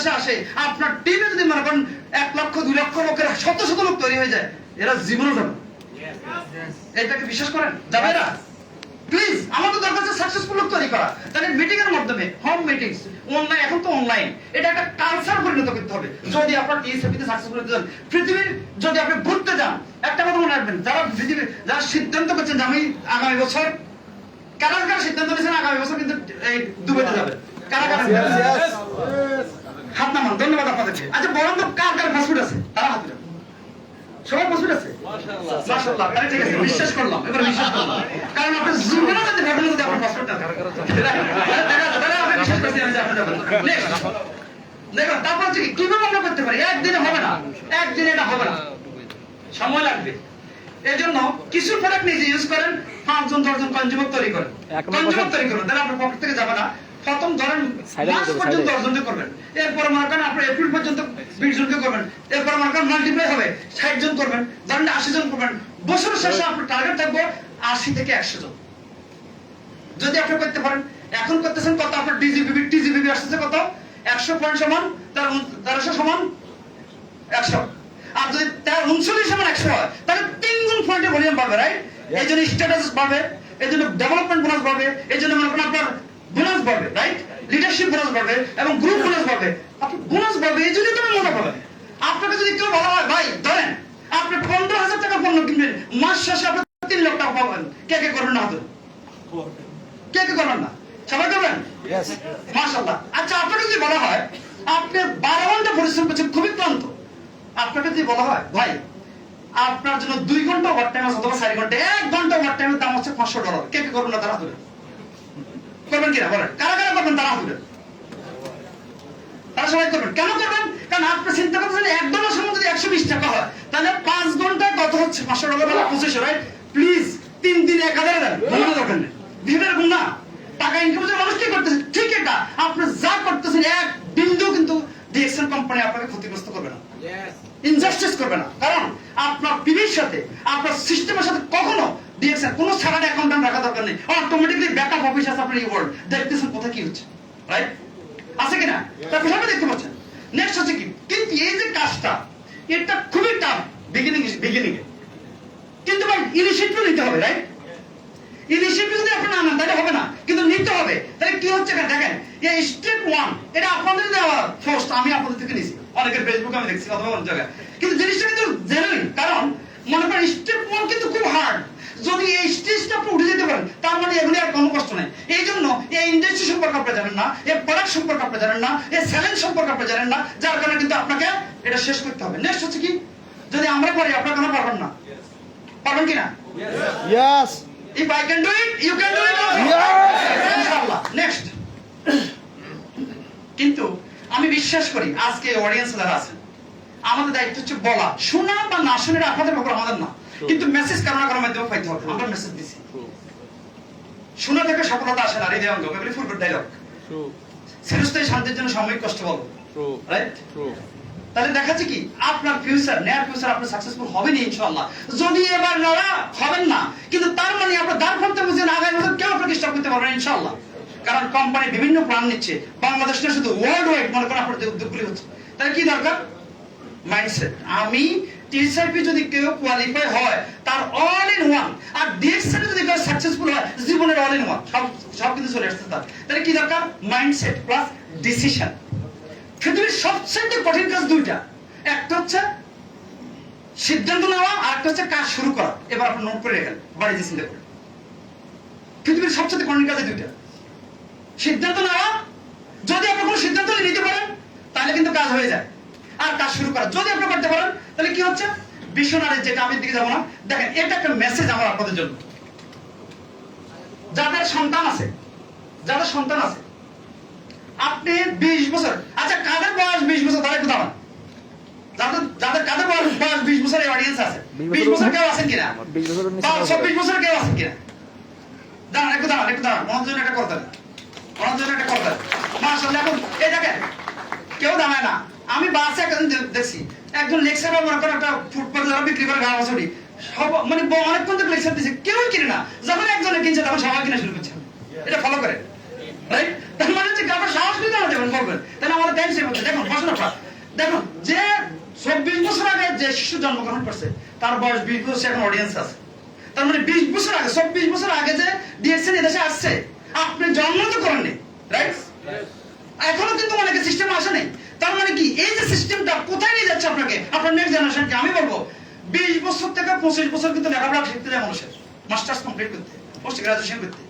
শেষে আসে আপনার টিমে যদি মনে করেন এক লক্ষ দুই লক্ষ লোকের শত শত লোক তৈরি হয়ে যায় এরা জীবনও যাবে। এটাকে বিশ্বাস করেন? যাবে না প্লিজ আমাদের দরকার হচ্ছে সাকসেসফুল লোক তৈরি করা। তাহলে মিটিং এর মাধ্যমে হোম মিটিংস অনলাইন এখন তো অনলাইন এটা একটা কালচার পরিণত করতে হবে। যদি আপনার সাকসেসফুল হতে চান পৃথিবীর যদি আপনি ঘুরতে যান একটা কথা মনে রাখবেন যারা পৃথিবীর যারা সিদ্ধান্ত করছেন যে আমি আগামী বছর কারা কারা সিদ্ধান্ত নিয়েছেন আগামী বছর কিন্তু এই দুবাইতে কারা কারা হাত নামান। ধন্যবাদ আপনাদেরকে। আচ্ছা বলেন তো কার কার পাসপোর্ট আছে? তারা হাত। সবার পাসপোর্ট আছে? মাশাআল্লাহ। তাহলে ঠিক আছে বিশ্বাস করলাম। এবার বিশ্বাস করলাম। কারণ আপনি জীবনে যদি ভাবেন যদি আপনার পাসপোর্টটা আমি বিশ্বাস করছি আমি যাবেন. দেখুন তারপর কি? কীভাবে আমরা করতে পারি? একদিনে হবে না। একদিনে এটা হবে না। সময় লাগবে। এই জন্য কিছু প্রোডাক্ট নিজে ইউজ করেন পাঁচজন দশজন কনজিউমার তৈরি করেন। কনজিউমার তৈরি করুন। তাহলে আপনার পকেট থেকে যাবে না। প্রথম ধরেন মাস পর্যন্ত দশজনকে করবেন। এরপর মনে করেন আপনার এপ্রিল পর্যন্ত বিশ জনকে করবেন। এরপর মনে করেন মাল্টিপ্লাই হবে ষাট জন করবেন ধরেন আশি জন করবেন। বছর শেষে আপনার টার্গেট থাকবে আশি থেকে একশো জন। যদি আপনি করতে পারেন এখন করতেছেন কত? আপনার ডিজিবিবি টিজিবিবি আসতেছে কত? একশো পয়েন্ট সমান তার তেরোশো সমান একশো। আর যদি তার উনচল্লিশ সমান একশো হয় তাহলে তিনজন পয়েন্টের ভলিউম বাড়বে রাইট এই জন্য স্ট্যাটাস বাড়বে এই জন্য ডেভেলপমেন্ট বোনাস বাড়বে এই জন্য মনে করেন আপনার বোনাস বাড়বে রাইট লিডারশিপ বোনাস বাড়বে এবং গ্রুপ বোনাস বাড়বে আপনি বোনাস বাড়বে এই জন্যই তুমি মনে পাবেন আপনাকে যদি কেউ বলা হয় ভাই ধরেন আপনি পনেরো হাজার টাকা পণ্য কিনবেন মাস শেষে আপনি তিন লক্ষ টাকা পাবেন। কে কে করবেন না কে কে করবেন না? সবাই করবেন? মাশাল্লাহ আচ্ছা আপনাকে যদি বলা হয় আপনি বারো ঘণ্টা পরিশ্রম করছেন খুবই ক্লান্ত। আপনাকে যদি বলা হয় ভাই আপনার জন্য দুই ঘণ্টা ওভার টাইম আছে অথবা চারি ঘণ্টা। এক ঘণ্টা ওভার টাইমের দাম হচ্ছে পাঁচশো ডলার। কে কে করবেন না তারা তুলে করবেন কিনা বলেন? কারা কারা করবেন তারা তুলে তারা সবাই করবেন। কেন করবেন? কারণ আপনি চিন্তা করতেছেন এক ডলার সময় যদি একশো বিশ টাকা হয় তাহলে পাঁচ ঘন্টায় কত হচ্ছে পাঁচশো ডলার মানে পঁচিশশো রাইট প্লিজ তিন দিন এক হাজার দেন। ঘুমানো দরকার নেই। বিষয়টা এরকম না। টাকা ইনকাম মানুষ কি করতেছে? ঠিক এটা। আপনি যা করতেছেন এক বিন্দু কিন্তু ডিএক্সএল কোম্পানি আপনাকে ক্ষতিগ্রস্ত করবে না। ইনজাস্টিস করবে না। কারণ আপনার পিভির সাথে আপনার সিস্টেমের সাথে কখনো ডিএক্সএল কোনো সারাটা অ্যাকাউন্টেন্ট রাখা দরকার নেই। অটোমেটিকলি ব্যাকআপ অফিস আছে আপনার ইওয়ার্ড দেখতেছেন কোথায় কি হচ্ছে রাইট আছে কিনা? তারপর সবাই দেখতে পাচ্ছেন। নেক্সট হচ্ছে কি? কিন্তু এই যে কাজটা, এটা খুবই টাফ বিগিনিং বিগিনিং এ। কিন্তু ভাই ইনিশিয়েটিভ নিতে হবে রাইট ইনিশিয়েটিভ যদি আপনি না নেন, তাহলে হবে না। কিন্তু নিতে হবে। তাহলে কি হচ্ছে এখানে? দেখেন, এই স্টেপ ওয়ান এটা আপনাদের দেওয়া ফার্স্ট আমি আপনাদের থেকে নিছি। অনেকের ফেসবুকে আমি দেখছি, অথবা অন্য জায়গায়। কিন্তু জিনিসটা কিন্তু জেনুইন কারণ মনে করেন স্টেপ ওয়ান কিন্তু খুব হার্ড যদি এই স্টেজটা আপনি উঠে যেতে পারেন তার মানে এগুলি আর কোনো কষ্ট নেই। এই জন্য এই ইন্ডাস্ট্রি সম্পর্কে আপনি জানেন না এই প্রোডাক্ট সম্পর্কে আপনি জানেন না এই চ্যালেঞ্জ সম্পর্কে আপনি জানেন না যার কারণে কিন্তু আপনাকে এটা শেষ করতে হবে। নেক্সট হচ্ছে কি? যদি আমরা পারি আপনার কেন পারবেন না? পারবেন কি না? I can do it, you can do it also. Yes. ইনশাআল্লাহ। নেক্সট কিন্তু আমি বিশ্বাস করি আজকে অডিয়েন্স যারা আছেন আমাদের দায়িত্ব হচ্ছে বলা। শোনা বা না শুনে আপনাদের ব্যাপার আমাদের না। কিন্তু মেসেজ কারও না কারও মাধ্যমে পাইতে হবে। আমরা মেসেজ দিছি। শোনা থেকে সফলতা আসে না হৃদয় অঙ্গ এগুলি ফুলফুল ডায়লগ True. শান্তির জন্য সাময়িক কষ্ট বলো রাইট. তাহলে দেখাচ্ছে কি? আপনার ফিউচার নেয়ার ফিউচার আপনি সাকসেসফুল হবেন ইনশাআল্লাহ। যদি এবার লড়া হবেন না। কিন্তু তার মানে আপনার দ্বার করতে বুঝছেন আগামী বছর কেউ আপনাকে স্টপ করতে পারবেন ইনশাআল্লাহ? কারণ কোম্পানি বিভিন্ন প্ল্যান নিচ্ছে। বাংলাদেশ না শুধু ওয়ার্ল্ড ওয়াইড মনে করেন আপনার উদ্যোগগুলি হচ্ছে। তাহলে কি দরকার? মাইন্ডসেট আমি যদি কেউ কোয়ালিফাই হয়, তার অল ইন ওয়ান আর যদি কেউ সাকসেসফুল হয়, জীবনের অল ইন ওয়ান সব সব কিছু চলে তার। তাহলে কি দরকার? মাইন্ডসেট প্লাস ডিসিশন পৃথিবীর সবচেয়ে কঠিন কাজ দুইটা। একটা হচ্ছে সিদ্ধান্ত নেওয়া, আর একটা হচ্ছে কাজ শুরু করা। এবার আপনি নোট করে রেখেন চিন্তা পৃথিবীর সবচেয়ে কঠিন কাজ দুইটা। সিদ্ধান্ত নেওয়া, যদি আপনি কোনো সিদ্ধান্ত নিতে পারেন, তাহলে কিন্তু কাজ হয়ে যায়। আর কাজ শুরু করা। যদি আপনি করতে পারেন তাহলে কি হচ্ছে? বিশ্বনারী যেটা আমি দিকে যাব না। দেখেন এটা একটা মেসেজ আমার আপনাদের জন্য। যাদের সন্তান আছে যাদের সন্তান আছে আপনি বিশ বছর আচ্ছা কাদের বয়স বিশ বছর? তারা একটু দাঁড়ান। যাদের যাদের কাদের বয়স বয়স বিশ বছরের অডিয়েন্স আছে? 20 বিশ বছর কেউ আছেন কিনা? চব্বিশ বছর কেউ আছেন কিনা? দাঁড়ান একটু দাঁড়ান একটু দাঁড়ান। একটা করতেন মনোর জন্য একটা করতেন মাসাল্লাহ এখন এই দেখেন কেউ দাঁড়ায় না। আমি বাসে একজন দেখছি একজন লেকচারার মনে করেন একটা ফুটপাতে যারা বিক্রি করে ঘাড়া বছরই সব মানে অনেকক্ষণ থেকে লেকচার দিচ্ছে কেউই কিনে না। যখন একজনে কিনছে তখন সবাই কিনা শুরু করছে। এটা ফলো করে। রাইট তার মানে হচ্ছে কারণ সাহস দেবেন বলবেন তাহলে আমাদের টাইম সেভ হচ্ছে দেখুন আপনার দেখুন যে চব্বিশ বছর আগে যে শিশু জন্মগ্রহণ করছে তার বয়স বিশ বছর এখন অডিয়েন্স আছে। তার মানে বিশ বছর আগে চব্বিশ বছর আগে যে ডিএসএন এদেশে আসছে আপনি জন্ম তো করেননি। রাইট এখনও কিন্তু অনেকে সিস্টেম আসে নাই তার মানে কি? এই যে সিস্টেমটা কোথায় নিয়ে যাচ্ছে আপনাকে? আপনার নেক্সট জেনারেশনকে আমি বলব, বিশ বছর থেকে পঁচিশ বছর কিন্তু লেখাপড়া শিখতে যায় মানুষের। মাস্টার্স কমপ্লিট করতে পোস্ট গ্রাজুয়েশন করতে।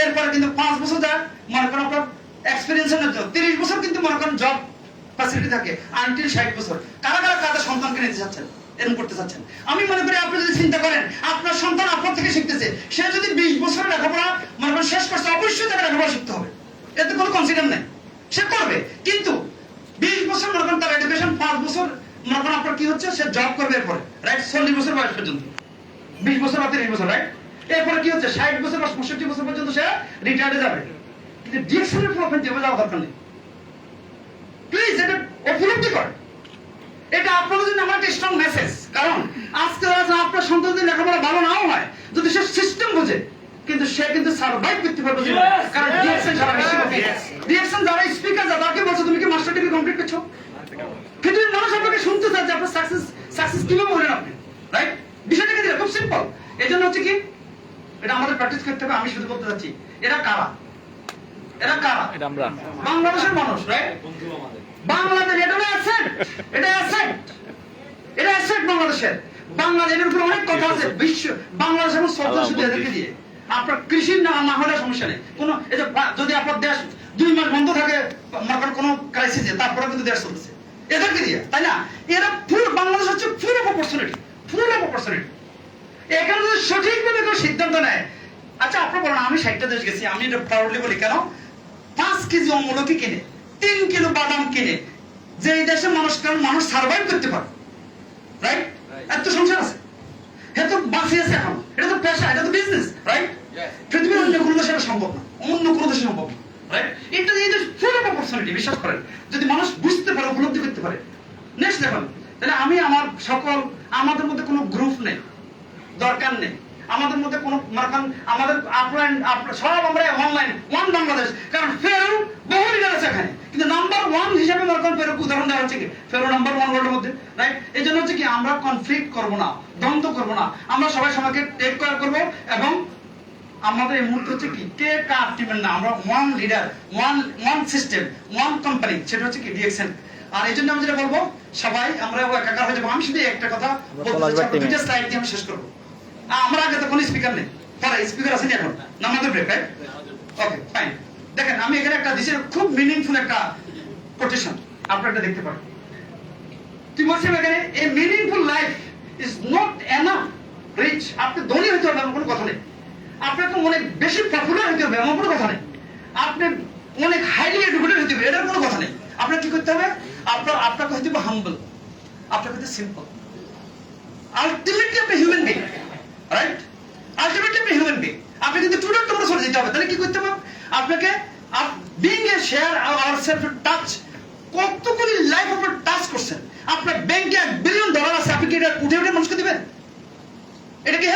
এরপরে কিন্তু পাঁচ বছর যায় মনে করেন আপনার এক্সপিরিয়েন্সের জন্য। তিরিশ বছর কিন্তু মনে করেন জব ফ্যাসিলিটি থাকে আনটিল ষাট বছর। কারা কারা কাদের সন্তানকে নিতে চাচ্ছেন? এরকম করতে চাচ্ছেন। আমি মনে করি আপনি যদি চিন্তা করেন, আপনার সন্তান আপনার থেকে শিখতেছে, সে যদি বিশ বছর লেখাপড়া মনে করেন শেষ করছে, অবশ্যই তাকে লেখাপড়া শিখতে হবে। এতে কোনো কনসিডার নেই। সে করবে। কিন্তু বছর মনে করেন তার এডুকেশন পাঁচ বছর মনে করেন আপনার কি হচ্ছে, সে জব করবে এরপরে রাইট চল্লিশ বছর বয়স পর্যন্ত। বিশ বছর বা তিরিশ বছর রাইট এরপরে কি হচ্ছে, ষাট বছর বা পঁয়ষট্টি বছর পর্যন্ত সে রিটায়ার্ডে যাবে। কিন্তু যাওয়া দরকার নেই। প্লিজ এটা উপলব্ধি করেন। এটা আপনাদের জন্য আমার একটা স্ট্রং মেসেজ কারণ আজকে আপনার সন্তান যদি লেখাপড়া ভালো নাও হয়, যদি সে সিস্টেম বোঝে কিন্তু সে কিন্তু সার্ভাইভ করতে পারবে। কারণ সারা বিশ্বে yes. ডিএকশন যারা স্পিকার যারা তাকে বলছো তুমি কি মাস্টার ডিগ্রি কমপ্লিট করছ? পৃথিবীর মানুষ আপনাকে শুনতে চাচ্ছে আপনার সাকসেস সাকসেস কীভাবে হলেন আপনি? রাইট বিষয়টা কি খুব সিম্পল এই জন্য হচ্ছে কি এটা আমাদের প্র্যাকটিস করতে হবে আমি শুধু বলতে চাচ্ছি এরা কারা? এরা কারা? এটা আমরা। বাংলাদেশের মানুষ রাইট বাংলাদেশ এটা অ্যাসেট এটা অ্যাসেট এটা অ্যাসেট বাংলাদেশের। বাংলাদেশের উপরে অনেক কথা আছে বিশ্ব বাংলাদেশ এখন সরকার শুধু এদেরকে দিয়ে। আপনার কৃষি না না হলে সমস্যা নেই। কোনো এই যে যদি আপনার দেশ দুই মাস বন্ধ থাকে মার্কেট কোনো ক্রাইসিসে তারপরে কিন্তু দেশ চলতেছে। এদেরকে দিয়ে তাই না? এরা ফুল বাংলাদেশ হচ্ছে full of opportunity full of opportunity এখানে যদি সঠিকভাবে কেউ সিদ্ধান্ত নেয় আচ্ছা আপনার বলেন আমি ষাটটা দেশ গেছি আমি এটা প্রাউডলি বলি কেন? পাঁচ কেজি অমূলকি কিনে তিন কিলো বাদাম কিনে যে এই দেশে মানুষ কারণ মানুষ সার্ভাইভ করতে পারে রাইট এত সংসার আছে। এটা তো বাঁচি আছে এখন এটা তো পেশা এটা তো বিজনেস রাইট পৃথিবীর অন্য কোনো দেশে সম্ভব না। অন্য কোনো দেশে সম্ভব না এটা অপরচুনিটি বিশ্বাস করেন। যদি মানুষ বুঝতে পারে, উপলব্ধি করতে পারে। নেক্সট দেখুন, তাহলে আমি আমার সকল, আমাদের মধ্যে কোনো গ্রুপ নেই, দরকার নেই। আমাদের মধ্যে কোনো মার্কান আমাদের সব আমরা অনলাইন ওয়ান বাংলাদেশ কারণ ফেরো বহু লিডার আছে এখানে। কিন্তু নাম্বার ওয়ান হিসাবে মার্কান ফেরো উদাহরণ দেওয়া হচ্ছে কি? ফেরো নাম্বার ওয়ান ওয়ার্ল্ডের মধ্যে রাইট এই জন্য হচ্ছে কি, আমরা কনফ্লিক্ট করব না, দ্বন্দ্ব করব না। আমরা সবাই সবাইকে টেক কেয়ার করব এবং আমাদের এই মুহূর্তে হচ্ছে কি কে কার টিমের না আমরা one leader one one system one company সেটা হচ্ছে কি ডিএক্সএন আর এই জন্য আমি যেটা বলব সবাই আমরা একাকার হয়ে যাব। আমি শুধু একটা কথা। দুইটা স্লাইড দিয়ে আমি শেষ করব। আমার আগে তো কোনো স্পিকার নেই। পরে স্পিকার আছে নি এখন। না আমাদের ব্রেক রাইট ওকে ফাইন দেখেন আমি এখানে একটা দিছি খুব মিনিংফুল একটা কোটেশন আপনারা এটা দেখতে পারেন। তুই বলছিস এখানে a meaningful life is not enough rich আপনি ধনী হবে এমন কোনো কথা নেই। আপনাকে অনেক বেশি পপুলার হতে হবে, এমন কোনো কথা নেই। আপনি অনেক হাইলি এডুকেটেড হতে হবে, এটার কোনো কথা নেই। আপনার কি করতে হবে? আপনার আপনাকে হতে হবে হাম্বল আপনাকে হতে সিম্পল আলটিমেটলি আপনি হিউম্যান বিং রাইট আলটিমেটলি আপনি হিউম্যান বিং আপনি কিন্তু চলে যেতে হবে, তাহলে কি করতে হবে? আপনাকে being a share our self touch কতগুলি লাইফ আপনার টাচ করছেন। আপনার ব্যাংকে এক বিলিয়ন ডলার আছে, আপনি কি এটা উঠে উঠে মানুষকে দিবেন? এটা কি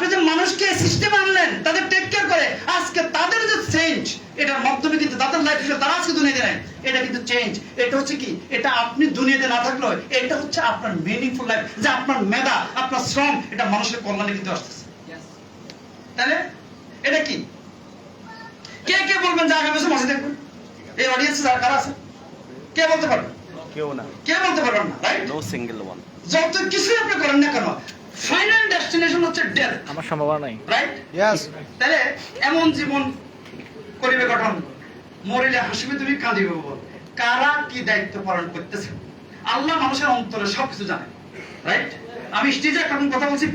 আপনি যে মানুষকে সিস্টেম আনলেন তাদের টেক কেয়ার করে আজকে তাদের যে চেঞ্জ এটার মাধ্যমে কিন্তু তাদের লাইফ তারা আজকে দুনিয়াতে নেয় এটা কিন্তু চেঞ্জ এটা হচ্ছে কি? এটা আপনি দুনিয়াতে না থাকলেও এটা হচ্ছে আপনার মিনিংফুল লাইফ যে আপনার মেধা আপনার শ্রম এটা মানুষের কল্যাণে কিন্তু আসতেছে। তাহলে এটা কি? কে কে বলবেন যে আগামী বছর মাসে দেখবেন? এই অডিয়েন্সে যারা কারা আছে? কে বলতে পারবেন কেউ না। কে বলতে পারবেন না রাইট নো সিঙ্গেল ওয়ান যত কিছুই আপনি করেন না কেন ফাইনাল ডেস্টিনেশন হচ্ছে ডেথ আমার সম্ভাবনা নাই। রাইট ইয়েস তাহলে এমন জীবন করিবে গঠন। মরিলে হাসিবে তুমি কাঁদিবে বল। কারা কি দায়িত্ব পালন করতেছে? আল্লাহ মানুষের অন্তরে সবকিছু জানে। রাইট আমি স্টেজে একটা কথা বলছি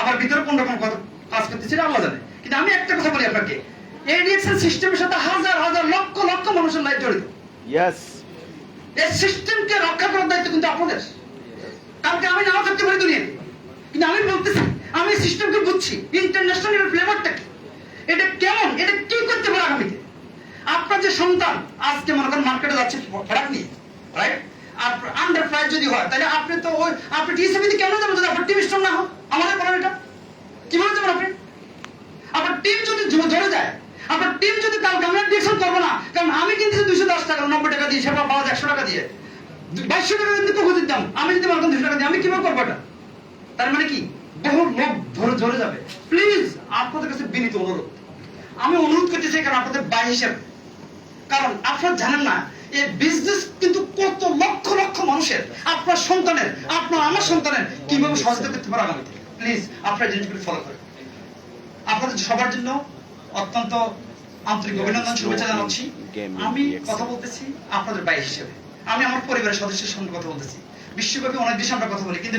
আবার ভিতরে কোন রকম কথা কাজ করতেছি আল্লাহ জানে। কিন্তু আমি একটা কথা বলি আপনাকে। এই রিয়েকশন সিস্টেমের সাথে হাজার হাজার লক্ষ লক্ষ মানুষের লাইফ জড়িত। ইয়েস এই সিস্টেমকে রক্ষা করার দায়িত্ব কিন্তু আপনাদের। কালকে আমি নাও থাকতে পারি দুনিয়াতে কিন্তু আমি বলতেছি আমি সিস্টেমকে বুঝছি? ইন্টারন্যাশনাল ফ্লেভারটা কি? এটা কেমন? এটা কি করতে পারে আগামীতে? আপনার যে সন্তান, আজকে মনে করেন মার্কেটে যাচ্ছে প্রোডাক্ট নিয়ে রাইট আন্ডার যদি হয়, তাহলে আপনি তো ওই আপনি যাবেন যদি আপনার টিম স্ট্রং না আমাদের বলেন এটা। কীভাবে যাবেন আপনি? আপনার টিম যদি জ্বলে যায়, আপনার টিম যদি কালকে আমি ডিসকাউন্ট করব না, কারণ আমি কিন্তু দুশো দশ টাকা, নব্বই টাকা দিয়ে সেবা পাওয়া একশো টাকা দিয়ে। বাইশশো টাকা কিন্তু কখন দিতাম, আমি যদি মাত্র দুশো টাকা দিই আমি কীভাবে করব এটা? তার মানে কি? লোক ধরে ধরে যাবে। প্লিজ, আপনাদের কাছে বিনীত অনুরোধ। আমি অনুরোধ করতে চাই কারণ আপনাদের বাই কারণ আপনারা জানেন না বিজনেস কিন্তু কত লক্ষ লক্ষ মানুষের, আপনার সন্তানের, আপনার আমার সন্তানের কীভাবে করতে পারে আগামীতে প্লিজ ফলো করেন। আপনাদের সবার জন্য অত্যন্ত আন্তরিক অভিনন্দন, শুভেচ্ছা জানাচ্ছি। আমি কথা বলতেছি আপনাদের বাইরে হিসেবে। আমি আমার পরিবারের সদস্যের সঙ্গে কথা বলতেছি। বিশ্বব্যাপী অনেক দেশে আমরা কথা বলি, কিন্তু